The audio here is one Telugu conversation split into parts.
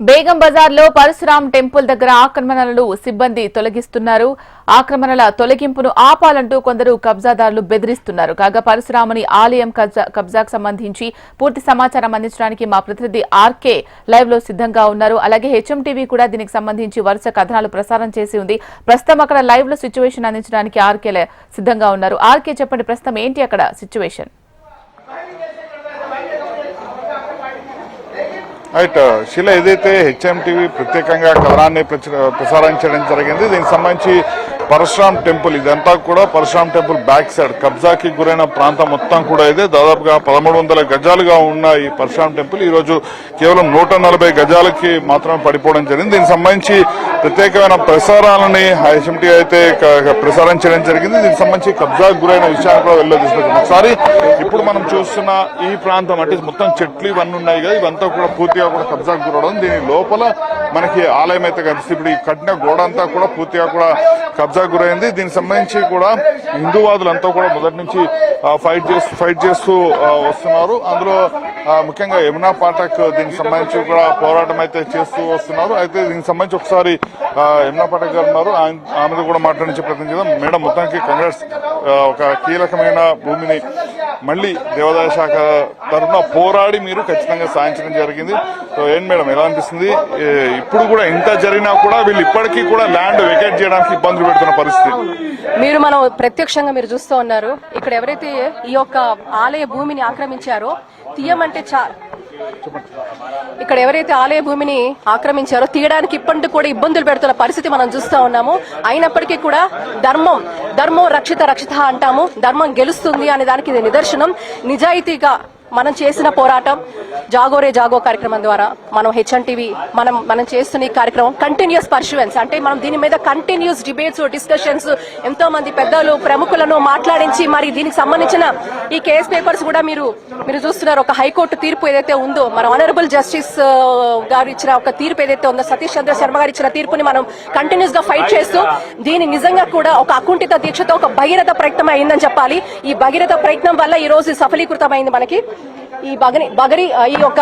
బేగం బజార్లో పరశురాం టెంపుల్ దగ్గర ఆక్రమణలను సిబ్బంది తొలగిస్తున్నారు. ఆక్రమణల తొలగింపును ఆపాలంటూ కొందరు కబ్జాదారులు బెదిరిస్తున్నారు. కాగా పరశురాముని ఆలయం కబ్జా- కబ్జాకు సంబంధించి పూర్తి సమాచారం అందించడానికి మా ప్రతినిధి ఆర్కే లైవ్లో సిద్ధంగా ఉన్నారు. అలాగే హెచ్ఎం టీవీ కూడా దీనికి సంబంధించి వరుస కథనాలు ప్రసారం చేసి ఉంది. ప్రస్తుతం అక్కడ లైవ్లో సిచ్యువేషన్ అందించడానికి ఆర్కే సిద్ధంగా ఉన్నారు. ఆర్కే చెప్పండి ప్రస్తుతం ఏంటి అక్కడ సిచ్యువేషన్? రైట్ శిల ఏదైతే హెచ్ఎం టీవీ ప్రత్యేకంగా కథనాన్ని ప్రసారం చేయడం జరిగింది దీనికి సంబంధించి పరశురామ్ టెంపుల్ ఇదంతా కూడా పరశురామ్ టెంపుల్ బ్యాక్ సైడ్ కబ్జాకి గురైన ప్రాంతం మొత్తం కూడా ఇదే. దాదాపుగా పదమూడు వందల గజాలుగా ఉన్న ఈ పరశురామ్ టెంపుల్ ఈ రోజు కేవలం నూట నలభై గజాలకి మాత్రమే పడిపోవడం జరిగింది. దీనికి సంబంధించి ప్రత్యేకమైన ప్రసారాలని హెచ్ఎంటీ అయితే ప్రసారం చేయడం జరిగింది. దీనికి సంబంధించి కబ్జాకి గురైన విషయాన్ని కూడా వెళ్ళి ఒకసారి ఇప్పుడు మనం చూస్తున్న ఈ ప్రాంతం అంటే మొత్తం చెట్లు ఇవన్నీ ఉన్నాయి కదా ఇవంతా కూడా పూర్తిగా కూడా కబ్జాకు గురవడం. దీని లోపల మనకి ఆలయం అయితే కనిపిస్తుంది. ఇప్పుడు ఈ కట్టిన గోడ అంతా కూడా పూర్తిగా కూడా కబ్జా గురైంది. దీనికి సంబంధించి కూడా హిందూవాదులంతా కూడా మొదటి నుంచి ఫైట్ చేస్తూ ఫైట్ చేస్తూ వస్తున్నారు. అందులో ముఖ్యంగా యమునా పాఠక్ దీనికి సంబంధించి కూడా పోరాటం అయితే చేస్తూ వస్తున్నారు. అయితే దీనికి సంబంధించి ఒకసారి యమునా పాఠక్ గారు ఉన్నారు. ఆయన- ఆమెతో కూడా మాట్లాడించే ప్రయత్నం చేద్దాం. మేడం మొత్తానికి కాంగ్రెస్ ఒక కీలకమైన భూమిని మళ్ళీ దేవాదాయ శాఖ తరఫున పోరాడి మీరు ఖచ్చితంగా సాధించడం జరిగింది. సో ఏం మేడం ఎలా అనిపిస్తుంది? ఇప్పుడు కూడా ఇంత జరిగినా కూడా వీళ్ళు ఇప్పటికీ కూడా ల్యాండ్ వెకేట్ చేయడానికి ఇబ్బందులు పెడుతున్న పరిస్థితి. మీరు మనం ప్రత్యక్షంగా మీరు చూస్తూ ఉన్నారు. ఇక్కడ ఎవరైతే ఈ యొక్క ఆలయ భూమిని ఆక్రమించారో తీయమంటే చాలా ఇక్కడ ఎవరైతే ఆలయ భూమిని ఆక్రమించారో తీయడానికి ఇప్పటికి కూడా ఇబ్బందులు పెడుతున్న పరిస్థితి మనం చూస్తూ ఉన్నాము. అయినప్పటికీ కూడా ధర్మం ధర్మం రక్షిత రక్షిత అంటాము. ధర్మం గెలుస్తుంది అనే దానికి ఇది నిదర్శనం. నిజాయితీగా మనం చేసిన పోరాటం జాగోరే జాగో కార్యక్రమం ద్వారా మనం హెచ్ఎన్టీవీ మనం మనం చేస్తున్న ఈ కార్యక్రమం కంటిన్యూస్ పర్షువెన్స్ అంటే మనం దీని మీద కంటిన్యూస్ డిబేట్స్ డిస్కషన్స్ ఎంతో మంది పెద్దలు ప్రముఖులను మాట్లాడించి మరి దీనికి సంబంధించిన ఈ కేస్ పేపర్స్ కూడా మీరు మీరు చూస్తున్నారు. ఒక హైకోర్టు తీర్పు ఏదైతే ఉందో మన ఆనరబుల్ జస్టిస్ గారు ఇచ్చిన ఒక తీర్పు ఏదైతే ఉందో సతీష్ చంద్ర శర్మ గారు ఇచ్చిన తీర్పుని మనం కంటిన్యూస్గా ఫైట్ చేస్తూ దీని నిజంగా కూడా ఒక అకుంఠిత దీక్షతో ఒక భగీరథ ప్రయత్నం అయిందని చెప్పాలి. ఈ భగీరథ ప్రయత్నం వల్ల ఈ రోజు సఫలీకృతమైంది మనకి. ఈ బగరి బగరి ఆ, ఈ యొక్క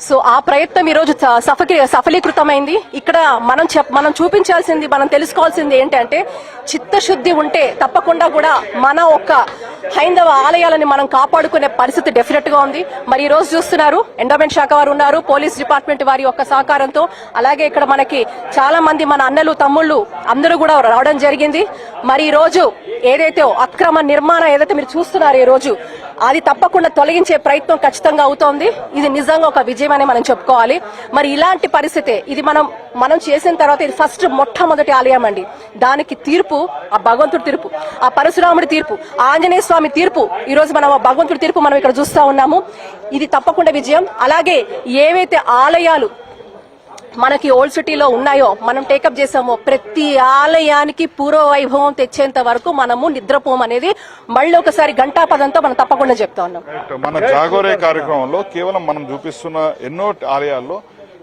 సో ఆ ప్రయత్నం ఈరోజు స- సఫకి సఫలీకృతమైంది. ఇక్కడ మనం చెప్ మనం చూపించాల్సింది మనం తెలుసుకోవాల్సింది ఏంటంటే చిత్తశుద్ధి ఉంటే తప్పకుండా కూడా మన ఒక్క హైందవ ఆలయాలని మనం కాపాడుకునే పరిస్థితి డెఫినెట్గా ఉంది. మరి ఈ రోజు చూస్తున్నారు ఎండోమెంట్ శాఖ వారు ఉన్నారు పోలీస్ డిపార్ట్మెంట్ వారి యొక్క సహకారంతో. అలాగే ఇక్కడ మనకి చాలా మంది మన అన్నలు తమ్ముళ్ళు అందరూ కూడా రావడం జరిగింది. మరి ఈ రోజు ఏదైతే అక్రమ నిర్మాణం ఏదైతే మీరు చూస్తున్నారు ఈ రోజు అది తప్పకుండా తొలగించే ప్రయత్నం ఖచ్చితంగా అవుతోంది. ఇది నిజంగా ఒక విజయం అని మనం చెప్పుకోవాలి. మరి ఇలాంటి పరిస్థితి ఇది మనం మనం చేసిన తర్వాత ఇది ఫస్ట్ మొట్టమొదటి ఆలయం అండి. దానికి తీర్పు ఆ భగవంతుడి తీర్పు ఆ పరశురాముడి తీర్పు ఆంజనేయ స్వామి తీర్పు ఈరోజు మనం ఆ భగవంతుడి తీర్పు మనం ఇక్కడ చూస్తూ ఉన్నాము. ఇది తప్పకుండా విజయం. అలాగే ఏవైతే ఆలయాలు మనకి ఓల్డ్ సిటీలో ఉన్నాయో మనం టేకప్ చేసామో ప్రతి ఆలయానికి పూర్వ వైభవం తెచ్చేంత వరకు మనము నిద్రపోం అనేది మళ్ళీ ఒకసారి గంటాపదంతో మనం తప్పకుండా చెప్తా ఉన్నాం. మన జాగోరే కార్యక్రమంలో కేవలం మనం చూపిస్తున్న ఎన్నో ఆలయాల్లో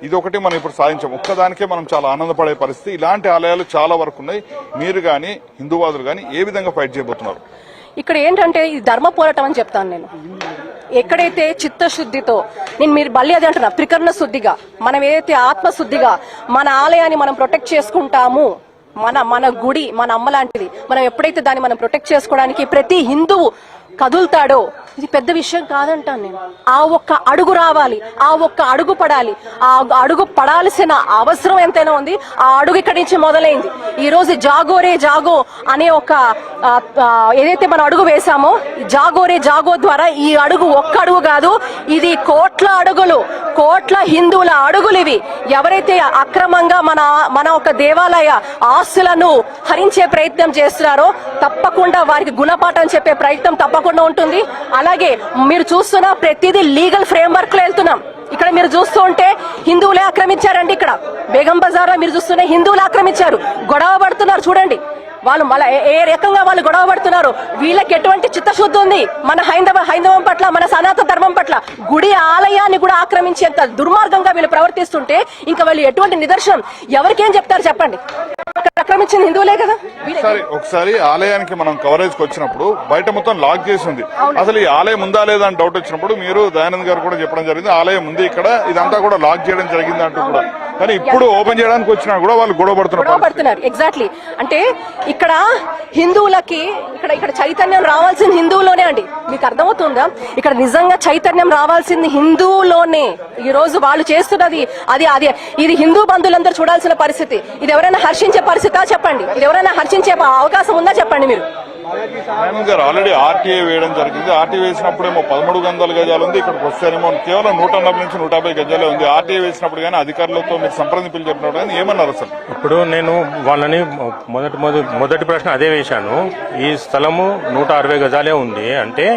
ఇది ఒకటి మనం ఇప్పుడు సాధించాం. ఒక్కదానికే మనం చాలా ఆనందపడే పరిస్థితి. ఇలాంటి ఆలయాలు చాలా వరకు ఉన్నాయి. మీరు గాని హిందూవాదులు గాని ఏ విధంగా ఫైట్ చేయబోతున్నారు? ఇక్కడ ఏంటంటే ఇది ధర్మ పోరాటం అని చెప్తాను నేను. ఎక్కడైతే చిత్తశుద్ధితో నేను మీరు మళ్ళీ అది అంటున్నా త్రికరణ శుద్ధిగా మనం ఏదైతే ఆత్మశుద్ధిగా మన ఆలయాన్ని మనం ప్రొటెక్ట్ చేసుకుంటాము మన మన గుడి మన అమ్మ లాంటిది మనం ఎప్పుడైతే దాన్ని మనం ప్రొటెక్ట్ చేసుకోవడానికి ప్రతి హిందువు కదులుతాడో? ఇది పెద్ద విషయం కాదంటాను నేను. ఆ ఒక్క అడుగు రావాలి ఆ ఒక్క అడుగు పడాలి. ఆ అడుగు పడాల్సిన అవసరం ఎంతైనా ఉంది. ఆ అడుగు ఇక్కడి నుంచి మొదలైంది. ఈ రోజు జాగోరే జాగో అనే ఒక ఏదైతే మనం అడుగు వేశామో జాగోరే జాగో ద్వారా ఈ అడుగు ఒక్క అడుగు కాదు ఇది కోట్ల అడుగులు కోట్ల హిందువుల అడుగులు ఇవి. ఎవరైతే అక్రమంగా మన మన ఒక దేవాలయ ఆస్తులను హరించే ప్రయత్నం చేస్తున్నారో తప్పకుండా వారికి గుణపాఠం చెప్పే ప్రయత్నం తప్పకుండా ఉంటుంది. అలాగే మీరు చూస్తున్న ప్రతిదీ లీగల్ ఫ్రేమ్ వర్క్లో వెళ్తున్నాం. ఇక్కడ మీరు చూస్తూ ఉంటే హిందువులే ఆక్రమించారండి ఇక్కడ. బేగం బజార్లో మీరు చూస్తున్న హిందువులు ఆక్రమించారు. గొడవ పడుతున్నారు చూడండి. వాళ్ళు మళ్ళీ ఏ- ఏ రకంగా వాళ్ళు గొడవ పడుతున్నారు? వీళ్ళకి ఎటువంటి చిత్తశుద్ధి ఉంది? మన హైందవ హైందవం పట్ల మన సనాతన ధర్మం పట్ల గుడి ఆలయాన్ని కూడా ఆక్రమించేంత దుర్మార్గంగా వీళ్ళు ప్రవర్తిస్తుంటే ఇంకా వాళ్ళు ఎటువంటి నిదర్శనం? ఎవరికేం చెప్తారు చెప్పండి. ఆక్రమించింది హిందువులే కదా? ఒకసారి ఒకసారి ఆలయానికి మనం కవరేజ్ వచ్చినప్పుడు బయట మొత్తం లాక్ చేసి ఉంది. అసలు ఈ ఆలయం ఉందా లేదా అని డౌట్ వచ్చినప్పుడు మీరు దయానంద్ గారు కూడా చెప్పడం జరిగింది. ఆలయం ఉంది ఇక్కడ ఇదంతా కూడా లాక్ చేయడం జరిగింది అంటూ కూడా. కానీ ఇప్పుడు ఓపెన్ చేయడానికి వచ్చినా కూడా వాళ్ళు గొడవ పడుతున్నారు గొడవ పడుతున్నారు. ఎగ్జాక్ట్లీ అంటే ఇక్కడ హిందువులకి ఇక్కడ ఇక్కడ చైతన్యం రావాల్సింది హిందువులోనే అండి. మీకు అర్థమవుతుందా? ఇక్కడ నిజంగా చైతన్యం రావాల్సింది హిందువులోనే. ఈ రోజు వాళ్ళు చేస్తున్నది అది అది. ఇది హిందూ బంధువులందరూ చూడాల్సిన పరిస్థితి. ఇది ఎవరైనా హర్షించే పరిస్థితా చెప్పండి. ఇది ఎవరైనా హర్షించే అవకాశం ఉందా చెప్పండి మీరు? దయానంద్ గారు ఆల్రెడీ ఆర్టీఏ వేయడం జరిగింది. ఆర్టీఏ వేసినప్పుడేమో పదమూడు వందల గజాలు ఉంది. ఇక్కడికి వస్తేనేమో కేవలం నూట నలభై నుంచి నూట యాభై గజాలే ఉంది. ఆర్టీఏ వేసినప్పుడు కానీ అధికారులతో మీరు సంప్రదింపులు చెప్పినప్పుడు కానీ ఏమన్నారు అసలు ఇప్పుడు నేను వాళ్ళని మొదటి మొదటి మొదటి ప్రశ్న అదే వేశాను. ఈ స్థలము నూట అరవై గజాలే ఉంది అంటే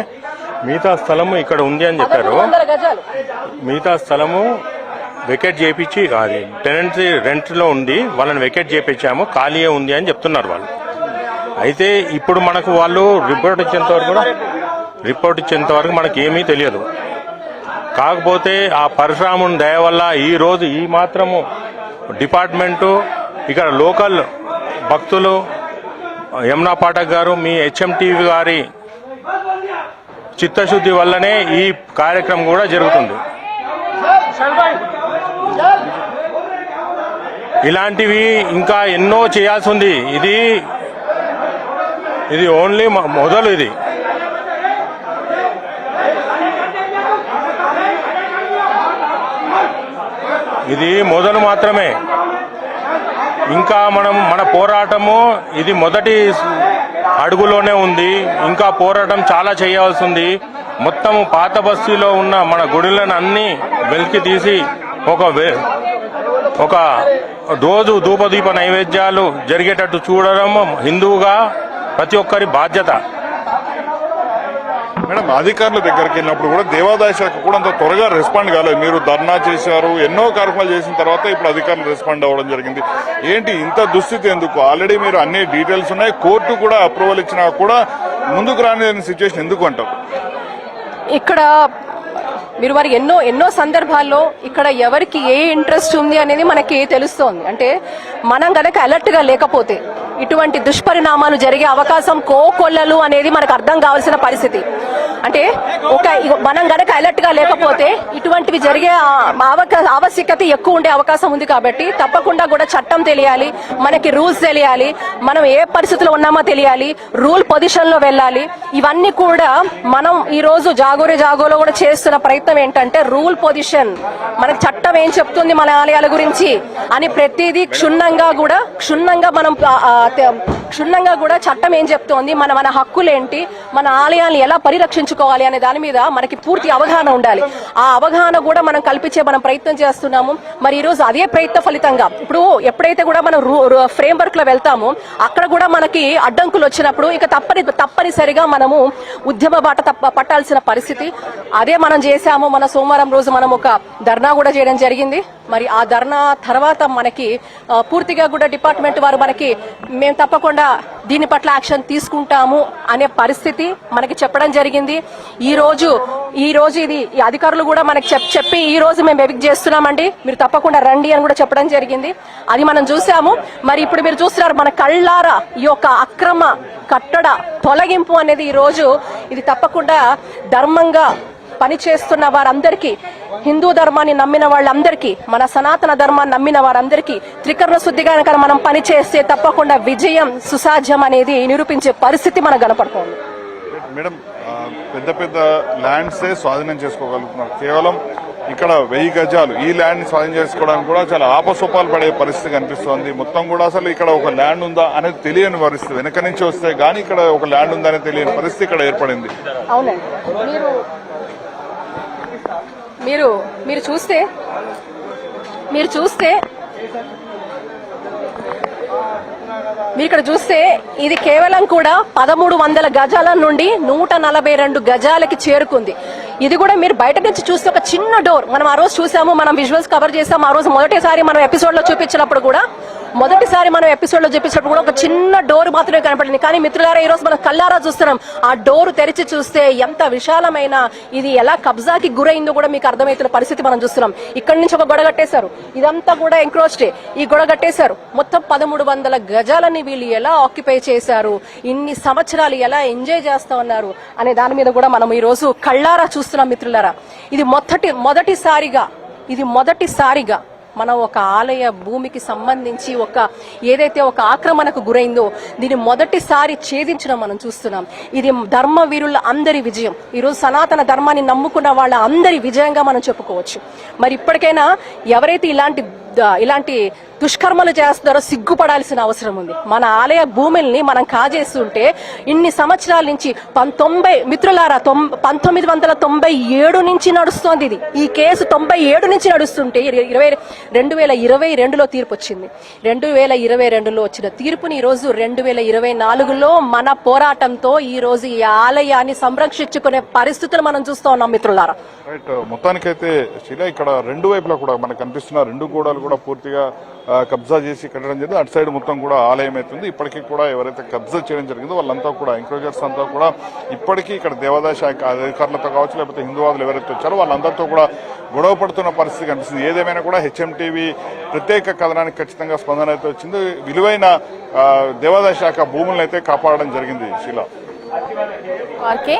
మిగతా స్థలము ఇక్కడ ఉంది అని చెప్పారు. మిగతా స్థలము వెకెట్ చేపించి అది టెనెంట్ రెంట్లో ఉంది. వాళ్ళని వెకెట్ చేపించాము. ఖాళీయే ఉంది అని చెప్తున్నారు వాళ్ళు. అయితే ఇప్పుడు మనకు వాళ్ళు రిపోర్ట్ ఇచ్చేంత వరకు కూడా రిపోర్ట్ ఇచ్చేంత వరకు మనకి ఏమీ తెలియదు. కాకపోతే ఆ పరశురాముని దయ వల్ల ఈ రోజు ఈ మాత్రము డిపార్ట్మెంటు ఇక్కడ లోకల్ భక్తులు యమునా పాఠక్ గారు మీ హెచ్ఎంటీవీ గారి చిత్తశుద్ధి వల్లనే ఈ కార్యక్రమం కూడా జరుగుతుంది. ఇలాంటివి ఇంకా ఎన్నో చేయాల్సి ఉంది. ఇది ఇది ఓన్లీ మొదలు ఇది. ఇది మొదలు మాత్రమే. ఇంకా మనం మన పోరాటము ఇది మొదటి అడుగులోనే ఉంది. ఇంకా పోరాటం చాలా చేయాల్సి ఉంది మొత్తం పాత బస్తీలో ఉన్న మన గుడులను అన్ని వెలికి తీసి ఒక వే- ఒక రోజు ధూపదీప నైవేద్యాలు జరిగేటట్టు చూడడం హిందువుగా ప్రతి ఒక్కరి బాధ్యత. మేడం అధికారుల దగ్గరికి వెళ్ళినప్పుడు కూడా దేవాదాయ శాఖ కూడా అంత త్వరగా రెస్పాండ్ కాలేదు. మీరు ధర్నా చేశారు ఎన్నో కార్యక్రమాలు చేసిన తర్వాత ఇప్పుడు అధికారులు రెస్పాండ్ అవ్వడం జరిగింది. ఏంటి ఇంత దుస్థితి ఎందుకు? ఆల్రెడీ మీరు అన్ని డీటెయిల్స్ ఉన్నాయి. కోర్టు కూడా అప్రూవల్ ఇచ్చినా కూడా ముందుకు రాని సిచ్యువేషన్ ఎందుకు అంటారు ఇక్కడ మీరు వారి ఎన్నో ఎన్నో సందర్భాల్లో ఇక్కడ ఎవరికి ఏ ఇంట్రెస్ట్ ఉంది అనేది మనకి తెలుస్తోంది. అంటే మనం గనక అలర్ట్గా లేకపోతే ఇటువంటి దుష్పరిణామాలు జరిగే అవకాశం కోకొల్లలు అనేది మనకు అర్థం కావాల్సిన పరిస్థితి. అంటే ఒక మనం గనక అలర్ట్గా లేకపోతే ఇటువంటివి జరిగే ఆవశ్యకత ఎక్కువ ఉండే అవకాశం ఉంది కాబట్టి తప్పకుండా కూడా చట్టం తెలియాలి మనకి రూల్స్ తెలియాలి మనం ఏ పరిస్థితిలో ఉన్నామో తెలియాలి రూల్ పొజిషన్లో వెళ్ళాలి. ఇవన్నీ కూడా మనం ఈ రోజు జాగోరే జాగోలో కూడా చేస్తున్న ప్రయత్నం ఏంటంటే రూల్ పొజిషన్. మనకు చట్టం ఏం చెప్తుంది మన ఆలయాల గురించి? అని ప్రతిదీ క్షుణ్ణంగా కూడా క్షుణ్ణంగా మనం క్షుణ్ణంగా కూడా చట్టం ఏం చెప్తోంది? మన మన హక్కులేంటి? మన ఆలయాన్ని ఎలా పరిరక్షించుకోవాలి అనే దాని మీద మనకి పూర్తి అవగాహన ఉండాలి. ఆ అవగాహన కూడా మనం కల్పించే మనం ప్రయత్నం చేస్తున్నాము. మరి ఈరోజు అదే ప్రయత్న ఫలితంగా ఇప్పుడు ఎప్పుడైతే కూడా మనం ఫ్రేమ్ వర్క్లో వెళ్తామో అక్కడ కూడా మనకి అడ్డంకులు వచ్చినప్పుడు ఇక తప్పని తప్పనిసరిగా మనము ఉద్యమ బాట తప్ప పట్టాల్సిన పరిస్థితి. అదే మనం చేశాము. మన సోమవారం రోజు మనం ఒక ధర్నా కూడా చేయడం జరిగింది. మరి ఆ ధర్నా తర్వాత మనకి పూర్తిగా కూడా డిపార్ట్మెంట్ వారు మనకి మేము తప్పకుండా దీని పట్ల యాక్షన్ తీసుకుంటాము అనే పరిస్థితి మనకి చెప్పడం జరిగింది. ఈ రోజు ఈ రోజు ఇది ఈ అధికారులు కూడా మనకి చెప్పి ఈ రోజు మేము ఎవిక్ చేస్తున్నామండి. మీరు తప్పకుండా రండి అని కూడా చెప్పడం జరిగింది. అది మనం చూసాము. మరి ఇప్పుడు మీరు చూస్తున్నారు మన కళ్ళారా ఈ యొక్క అక్రమ కట్టడ తొలగింపు అనేది ఈ రోజు ఇది తప్పకుండా ధర్మంగా పనిచేస్తున్న వారందరికీ హిందూ ధర్మాన్ని నమ్మిన వాళ్ళందరికీ మన సనాతన ధర్మాన్ని నమ్మిన వారందరికీ త్రికరణ శుద్ధిగా కనుక మనం పనిచేస్తే తప్పకుండా విజయం సుసాధ్యం అనేది నిరూపించే పరిస్థితి మనకు కనపడుతోంది. మేడం పెద్ద పెద్ద ల్యాండ్స్ స్వాధీనం చేసుకోగలుగుతున్నారు. కేవలం ఇక్కడ వెయ్యి గజాలు ఈ ల్యాండ్ స్వాధీనం చేసుకోవడానికి కూడా చాలా ఆపసోపాలు పడే పరిస్థితి కనిపిస్తోంది. మొత్తం కూడా అసలు ఇక్కడ ఒక ల్యాండ్ ఉందా అనేది తెలియని పరిస్థితి. వెనక నుంచి వస్తే గానీ ఇక్కడ ఒక ల్యాండ్ ఉందా అనేది తెలియని పరిస్థితి ఇక్కడ ఏర్పడింది. అవునండి. మీరు మీరు చూస్తే మీరు చూస్తే మీరు ఇక్కడ చూస్తే ఇది కేవలం కూడా పదమూడు వందల గజాల నుండి నూట నలభై రెండు గజాలకి చేరుకుంది. ఇది కూడా మీరు బయట నుంచి చూస్తే ఒక చిన్న డోర్. మనం ఆ రోజు చూసాము మనం విజువల్స్ కవర్ చేసాము. ఆ రోజు మొదటిసారి మనం ఎపిసోడ్లో చూపించినప్పుడు కూడా మొదటిసారి మనం ఎపిసోడ్లో చూపించినప్పుడు కూడా ఒక చిన్న డోర్ మాత్రమే కనపడింది. కానీ మిత్రులారా ఈ రోజు మనం కల్లారా చూస్తున్నాం. ఆ డోర్ తెరిచి చూస్తే ఎంత విశాలమైన ఇది ఎలా కబ్జాకి గురైందో కూడా మీకు అర్థమవుతున్న పరిస్థితి మనం చూస్తున్నాం. ఇక్కడి నుంచి ఒక గొడవ కట్టేశారు. ఇదంతా కూడా ఎంక్రోచ్డే ఈ గొడవ కట్టేశారు. మొత్తం పదమూడు వందల గజాలని వీళ్ళు ఎలా ఆక్యుపై చేశారు? ఇన్ని సంవత్సరాలు ఎలా ఎంజాయ్ చేస్తా ఉన్నారు? అనే దాని మీద కూడా మనం ఈ రోజు కళ్ళారా చూస్తున్నాం మిత్రులారా. ఇది మొదటి మొదటిసారిగా ఇది మొదటిసారిగా మనం ఒక ఆలయ భూమికి సంబంధించి ఒక ఏదైతే ఒక ఆక్రమణకు గురైందో దీన్ని మొదటిసారి ఛేదించడం మనం చూస్తున్నాం. ఇది ధర్మ వీరుల అందరి విజయం. ఈరోజు సనాతన ధర్మాన్ని నమ్ముకున్న వాళ్ళ అందరి విజయంగా మనం చెప్పుకోవచ్చు. మరి ఇప్పటికైనా ఎవరైతే ఇలాంటి ఇలాంటి దుష్కర్మలు చేస్తున్నారో సిగ్గుపడాల్సిన అవసరం ఉంది. మన ఆలయ భూముల్ని మనం కాజేస్తుంటే ఇన్ని సంవత్సరాల నుంచి పంతొంభై మిత్రులారా తొం- పంతొమ్మిది వందల తొంభై ఏడు నుంచి నడుస్తోంది ఇది. ఈ కేసు తొంభై ఏడు నుంచి నడుస్తుంటే ఇరవై రెండు వేల ఇరవై రెండులో తీర్పు వచ్చింది. రెండు వేల ఇరవై రెండులో వచ్చిన తీర్పుని ఈరోజు రెండు వేల ఇరవై నాలుగులో మన పోరాటంతో ఈరోజు ఈ ఆలయాన్ని సంరక్షించుకునే పరిస్థితులు మనం చూస్తూ ఉన్నాం మిత్రులారా. మొత్తానికైతే ఇక్కడ రెండు వైపులా కూడా మనకు కనిపిస్తున్న రెండు గోడలు కూడా పూర్తిగా కబ్జా చేసి కట్టడం జరిగింది. అటు సైడ్ మొత్తం కూడా ఆలయం అవుతుంది. ఇప్పటికీ కూడా ఎవరైతే కబ్జా చేయడం జరిగిందో వాళ్ళంతా కూడా ఎంక్రోజర్స్ అంతా కూడా ఇప్పటికీ ఇక్కడ దేవాదాయ శాఖ అధికారులతో కావచ్చు లేకపోతే హిందువాదులు ఎవరైతే వచ్చారో వాళ్ళందరితో కూడా గొడవ పడుతున్న పరిస్థితి కనిపిస్తుంది. ఏదేమైనా కూడా హెచ్ఎంటీవీ ప్రత్యేక కథనానికి ఖచ్చితంగా స్పందన అయితే వచ్చింది. విలువైన దేవాదాయ శాఖ భూములను అయితే కాపాడడం జరిగింది శిలా. ఓకే